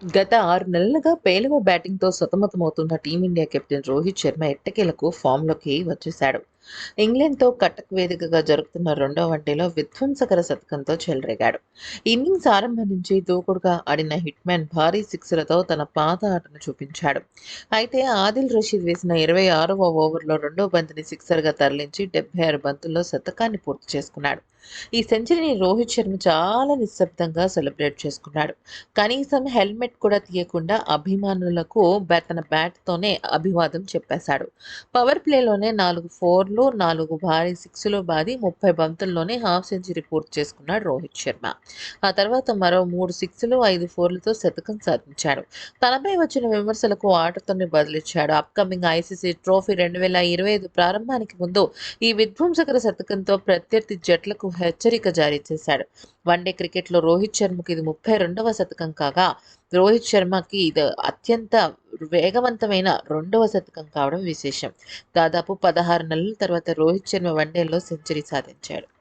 గత ఆరు నెలలుగా పేలవ బ్యాటింగ్తో సతమతమవుతున్న టీమిండియా కెప్టెన్ రోహిత్ శర్మ ఎట్టకేలకు ఫామ్లోకి వచ్చేశాడు. ఇంగ్లాండ్తో కటక్ వేదికగా జరుగుతున్న రెండో వన్డేలో విధ్వంసకర శతకంతో చెలరేగాడు. ఇన్నింగ్స్ ఆరంభం నుంచి దూకుడుగా ఆడిన హిట్మ్యాన్ భారీ సిక్స్లతో తన పాత ఆటను చూపించాడు. అయితే ఆదిల్ రషీద్ వేసిన ఇరవై ఆరవ ఓవర్లో రెండో బంతిని సిక్సర్గా తరలించి డెబ్బై ఆరు బంతుల్లో శతకాన్ని పూర్తి చేసుకున్నాడు. ఈ సెంచరీని రోహిత్ శర్మ చాలా నిశ్శబ్దంగా సెలబ్రేట్ చేసుకున్నాడు. కనీసం హెల్మెట్ కూడా తీయకుండా అభిమానులకు తన బ్యాట్తోనే అభివాదం చెప్పేశాడు. పవర్ ప్లేలోనే నాలుగు ఫోర్లు నాలుగు భారీ సిక్స్లు బాది ముప్పై బంతుల్లోనే హాఫ్ సెంచరీ పూర్తి చేసుకున్నాడు రోహిత్ శర్మ. ఆ తర్వాత మరో మూడు సిక్స్లు ఐదు ఫోర్లతో శతకం సాధించాడు. తనపై వచ్చిన విమర్శలకు ఆటతోనే బదిలిచ్చాడు. అప్కమింగ్ ఐసీసీ ట్రోఫీ రెండు వేల ఇరవై ఐదు ప్రారంభానికి ముందు ఈ విధ్వంసకర శతకంతో ప్రత్యర్థి జట్లకు హెచ్చరిక జారీ చేశాడు. వన్డే క్రికెట్లో రోహిత్ శర్మకి ఇది ముప్పై రెండవ శతకం కాగా రోహిత్ శర్మకి ఇది అత్యంత వేగవంతమైన రెండవ శతకం కావడం విశేషం. దాదాపు పదహారు నెలల తర్వాత రోహిత్ శర్మ వన్డేలో సెంచరీ సాధించాడు.